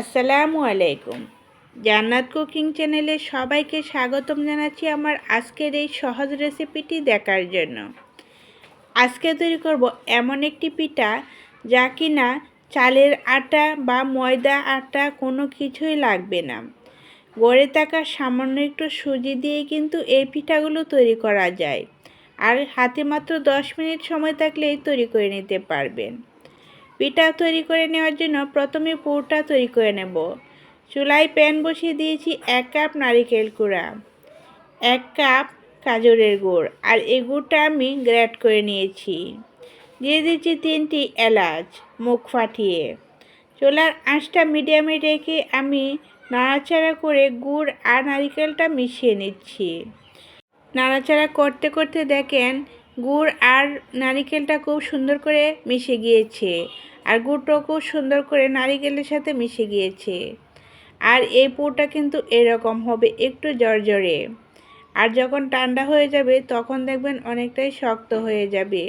আসসালামু আলাইকুম। জান্নাত কুকিং চ্যানেলে সবাইকে স্বাগতম জানাচ্ছি আমার আজকের এই সহজ রেসিপিটি দেখার জন্য। আজকে তৈরি করব এমন একটি পিঠা যা কিনা চালের আটা বা ময়দা আটা কোনো কিছুই লাগবে না। গড়ে থাকা সামান্য একটু সুজি দিয়ে কিন্তু এই পিঠাগুলো তৈরি করা যায়। আর হাতে মাত্র দশ মিনিট সময় থাকলেই তৈরি করে নিতে পারবেন। পিঠা তৈরি করে নেওয়ার জন্য প্রথমে পুরটা তৈরি করে নেব। চুলায় প্যান বসিয়ে দিয়েছি এক কাপ নারিকেল কুড়া এক কাপ কাজরের গুড়, আর এই গুড়টা আমি গ্রেট করে নিয়েছি। দিয়ে দিচ্ছি তিনটি এলাচ, মুখ ফাটিয়ে। চুলার আঁচটা মিডিয়ামে রেখে আমি নাড়াচাড়া করে গুড় আর নারিকেলটা মিশিয়ে নিচ্ছি। নাড়াচাড়া করতে করতে দেখেন গুড় আর নারিকেলটা খুব সুন্দর করে মিশে গিয়েছে। আর গুড়টাও খুব সুন্দর করে নারিকেলের সাথে মিশে গিয়েছে। আর এই পুরটা কিন্তু এরকম হবে একটু জর্জরে আর যখন ঠান্ডা হয়ে যাবে, তখন দেখবেন অনেকটাই শক্ত হয়ে যাবে।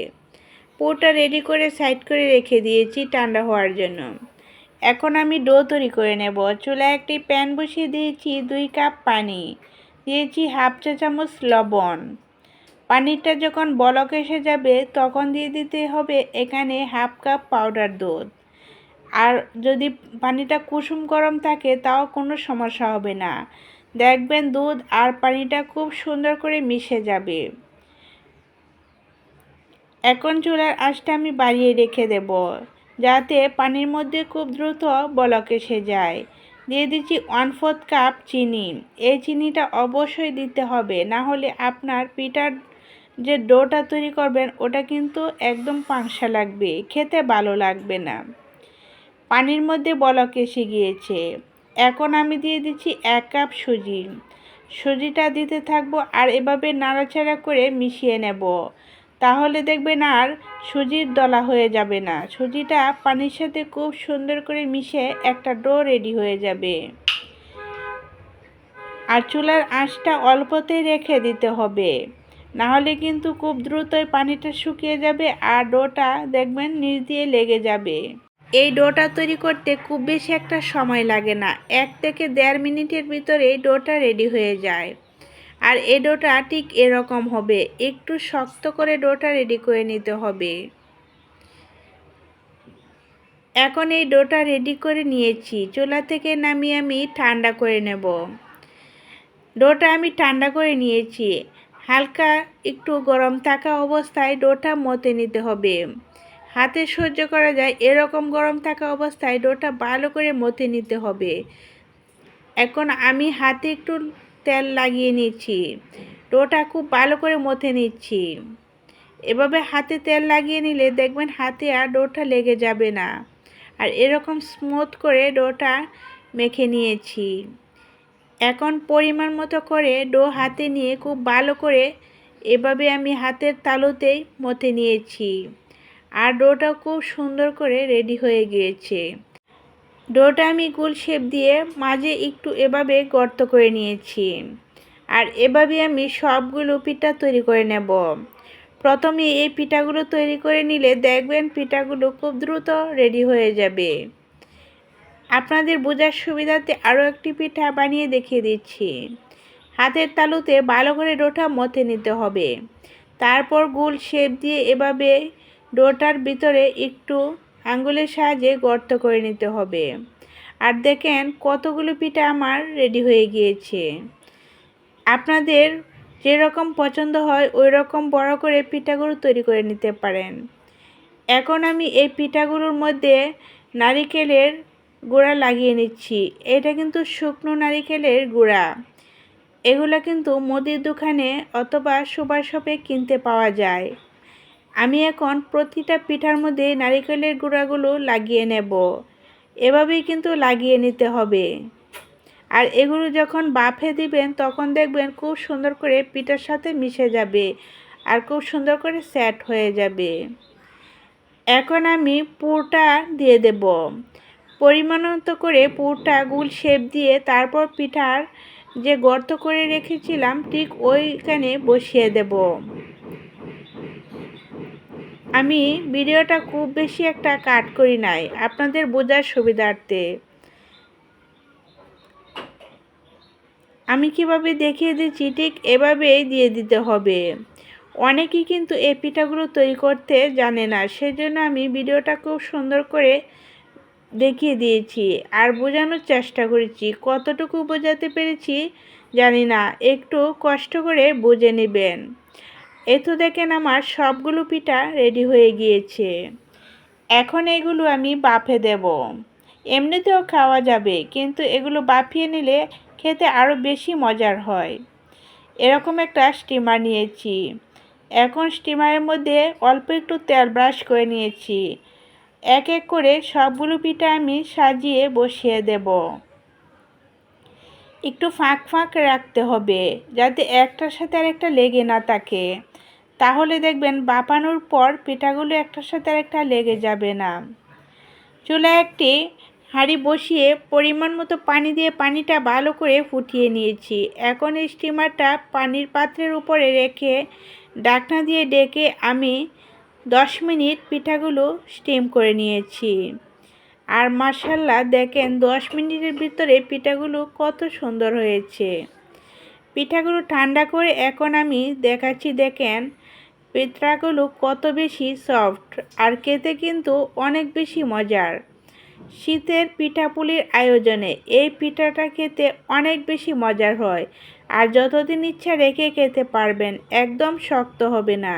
পুরটা রেডি করে সাইড করে রেখে দিয়েছি ঠান্ডা হওয়ার জন্য। এখন আমি ডো তৈরি করে নেব। চুলায় একটি প্যান বসিয়ে দিয়েছি দুই কাপ পানি। দিয়েছি হাফ চা চামচ লবণ। পানিটা যখন বলক এসে যাবে, তখন দিয়ে দিতে হবে এখানে হাফ কাপ পাউডার দুধ। আর যদি পানিটা কুসুম গরম থাকে, তাও কোনো সমস্যা হবে না। দেখবেন দুধ আর পানিটা খুব সুন্দর করে মিশে যাবে। এখন চুলার আঁচটা আমি বাড়িয়ে রেখে দেব, যাতে পানির মধ্যে খুব দ্রুত বলক এসে যায়। দিয়ে দিচ্ছি ওয়ান ফোর্থ কাপ চিনি। এই চিনিটা অবশ্যই দিতে হবে, না হলে আপনার পিঠার যে ডোটা তৈরি করবেন, ওটা কিন্তু একদম পাংসা লাগবে, খেতে ভালো লাগবে না। পানির মধ্যে বলক এসে গিয়েছে। এখন আমি দিয়ে দিচ্ছি এক কাপ সুজি। সুজিটা দিতে থাকব আর এভাবে নাড়াচাড়া করে মিশিয়ে নেব। তাহলে দেখবেন আর সুজির দলা হয়ে যাবে না। সুজিটা পানির সাথে খুব সুন্দর করে মিশে একটা ডো রেডি হয়ে যাবে। আর চুলার আঁচটা অল্পতেই রেখে দিতে হবে। নাহলে কিন্তু খুব দ্রুতই পানিটা শুকিয়ে যাবে আর ডোটা দেখবেন নিচ দিয়ে লেগে যাবে। এই ডোটা তৈরি করতে খুব বেশি একটা সময় লাগে না। এক থেকে দেড় মিনিটের ভিতরে এই ডোটা রেডি হয়ে যায়। আর এই ডোটা ঠিক এরকম হবে, একটু শক্ত করে ডোটা রেডি করে নিতে হবে। এখন এই ডোটা রেডি করে নিয়েছি, চুলা থেকে নামিয়ে আমি ঠান্ডা করে নেব। ডোটা আমি ঠান্ডা করে নিয়েছি। হালকা একটু গরম থাকা অবস্থায় ডোটা মতে নিতে হবে। হাতে সহ্য করা যায় এরকম গরম থাকা অবস্থায় ডোটা ভালো করে মতে নিতে হবে। এখন আমি হাতে একটু তেল লাগিয়ে নিচ্ছি। ডোটা খুব ভালো করে মতে নিচ্ছি। এভাবে হাতে তেল লাগিয়ে নিলে দেখবেন হাতে আর ডোটা লেগে যাবে না। আর এরকম স্মুথ করে ডোটা মেখে নিয়েছি। এখন পরিমাণ মতো করে ডো হাতে নিয়ে খুব ভালো করে এভাবে আমি হাতের তালুতেই মতে নিয়েছি। আর ডোটা খুব সুন্দর করে রেডি হয়ে গিয়েছে। ডোটা আমি গোল শেপ দিয়ে মাঝে একটু এভাবে গর্ত করে নিয়েছি। আর এভাবে আমি সবগুলো পিঠা তৈরি করে নেব। প্রথমে এই পিঠাগুলো তৈরি করে নিলে দেখবেন পিঠাগুলো খুব দ্রুত রেডি হয়ে যাবে। আপনাদের বোঝার সুবিধাতে আরও একটি পিঠা বানিয়ে দেখিয়ে দিচ্ছি। হাতের তালুতে ভালো করে ডোটা মথে নিতে হবে। তারপর গোল শেপ দিয়ে এভাবে ডোটার ভিতরে একটু আঙ্গুলের সাহায্যে গর্ত করে নিতে হবে। আর দেখেন কতগুলো পিঠা আমার রেডি হয়ে গিয়েছে। আপনাদের যেরকম পছন্দ হয় ওই রকম বড় করে পিঠাগুলো তৈরি করে নিতে পারেন। এখন আমি এই পিঠাগুলোর মধ্যে নারিকেলের গুঁড়া লাগিয়ে নিচ্ছি। এটা কিন্তু শুকনো নারিকেলের গুঁড়া। এগুলো কিন্তু মুদির দোকানে অথবা সুপার শপে কিনতে পাওয়া যায়। আমি এখন প্রতিটা পিঠার মধ্যে নারিকেলের গুঁড়াগুলো লাগিয়ে নেব। এভাবেই কিন্তু লাগিয়ে নিতে হবে। আর এগুলো যখন বাফে দিবেন, তখন দেখবেন খুব সুন্দর করে পিঠার সাথে মিশে যাবে আর খুব সুন্দর করে সেট হয়ে যাবে। এখন আমি পুরটা দিয়ে দেব। পরিমাণ করে পুরটা গুল শেপ দিয়ে তারপর পিঠার যে গর্ত করে রেখেছিলাম, ঠিক ওইখানে বসিয়ে দেব। আমি ভিডিওটা খুব বেশি একটা কাট করি নাই, আপনাদের বোঝার সুবিধার্থে। আমি কীভাবে দেখিয়ে দিচ্ছি, ঠিক এভাবেই দিয়ে দিতে হবে। অনেকেই কিন্তু এই পিঠাগুলো তৈরি করতে জানে না, সেজন্য আমি ভিডিওটা খুব সুন্দর করে দেখিয়ে দিয়েছি আর বোঝানোর চেষ্টা করেছি। কতটুকু বোঝাতে পেরেছি জানি না, একটু কষ্ট করে বুঝে নেবেন। এ তো দেখেন আমার সবগুলো পিঠা রেডি হয়ে গিয়েছে। এখন এগুলো আমি বাফে দেব। এমনিতেও খাওয়া যাবে, কিন্তু এগুলো বাফিয়ে নিলে খেতে আরও বেশি মজার হয়। এরকম একটা স্টিমার নিয়েছি। এখন স্টিমারের মধ্যে অল্প একটু তেল ব্রাশ করে নিয়েছি। এক এক করে সবগুলো পিঠা আমি সাজিয়ে বসিয়ে দেব। একটু ফাঁক ফাঁক রাখতে হবে, যাতে একটার সাথে আরেকটা লেগে না থাকে। তাহলে দেখবেন বাপানোর পর পিঠাগুলো একটার সাথে আরেকটা লেগে যাবে না। চুলায় একটি হাঁড়ি বসিয়ে পরিমাণ মতো পানি দিয়ে পানিটা ভালো করে ফুটিয়ে নিয়েছি। এখন স্টিমারটা পানির পাত্রের উপরে রেখে ডাকনা দিয়ে ডেকে আমি দশ মিনিট পিঠাগুলো স্টিম করে নিয়েছি। আর মাসাল্লাহ দেখেন দশ মিনিটের ভিতরে পিঠাগুলো কত সুন্দর হয়েছে। পিঠাগুলো ঠান্ডা করে এখন আমি দেখাচ্ছি, দেখেন পিঠাগুলো কত বেশি সফট আর খেতে কিন্তু অনেক বেশি মজার। শীতের পিঠাপুলির আয়োজনে এই পিঠাটা খেতে অনেক বেশি মজার হয় আর যতদিন ইচ্ছা রেখে খেতে পারবেন, একদম শক্ত হবে না।